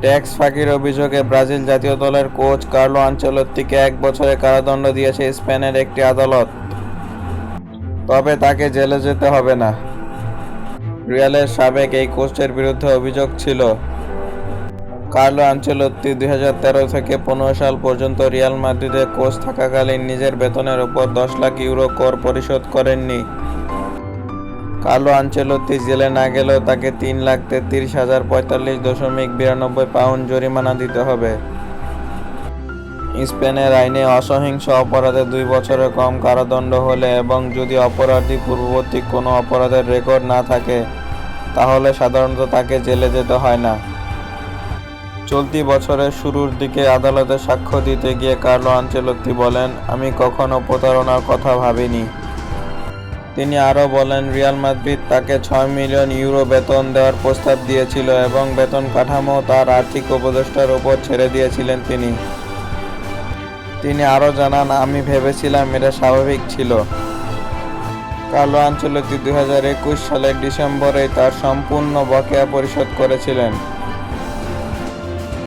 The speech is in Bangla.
ট্যাক্স ফাঁকির অভিযোগে ব্রাজিল জাতীয় দলের কোচ কার্লো আঞ্চলত্তিকে এক বছরের কারাদণ্ড দিয়েছে স্পেনের একটি আদালত। তবে তাকে জেলে যেতে হবে না। রিয়ালের সাবেক এই কোচের বিরুদ্ধে অভিযোগ ছিল। কার্লো আঞ্চলত্তি দুই হাজার তেরো থেকে পনেরো সাল পর্যন্ত রিয়াল মাদ্রিদের কোচ থাকাকালীন নিজের বেতনের উপর দশ লাখ ইউরো কর পরিশোধ করেননি। কার্লো আঞ্চলত্তি জেলে না গেলেও তাকে তিন লাখ তেত্রিশ হাজার পঁয়তাল্লিশ দশমিক বিরানব্বই পাউন্ড জরিমানা দিতে হবে। স্পেনের আইনে অসহিংস অপরাধে দুই বছরের কম কারাদণ্ড হলে এবং যদি অপরাধী পূর্ববর্তী কোনো অপরাধের রেকর্ড না থাকে, তাহলে সাধারণত তাকে জেলে যেতে হয় না। চলতি বছরের শুরুর দিকে আদালতে সাক্ষ্য দিতে গিয়ে কার্লো আঞ্চেলত্তি বলেন, আমি কখনো প্রতারণার কথা ভাবিনি। তিনি আরও বলেন, রিয়াল মাদ্রিদ তাকে ছয় মিলিয়ন ইউরো বেতন দেওয়ার প্রস্তাব দিয়েছিল এবং বেতন কাঠামো তার আর্থিক উপদেষ্টার উপর ছেড়ে দিয়েছিলেন তিনি। তিনি আরও জানান, আমি ভেবেছিলাম এটা স্বাভাবিক ছিল। কার্লো আঞ্চলতি দুই সালের ডিসেম্বরে তার সম্পূর্ণ বকেয়া পরিশোধ করেছিলেন।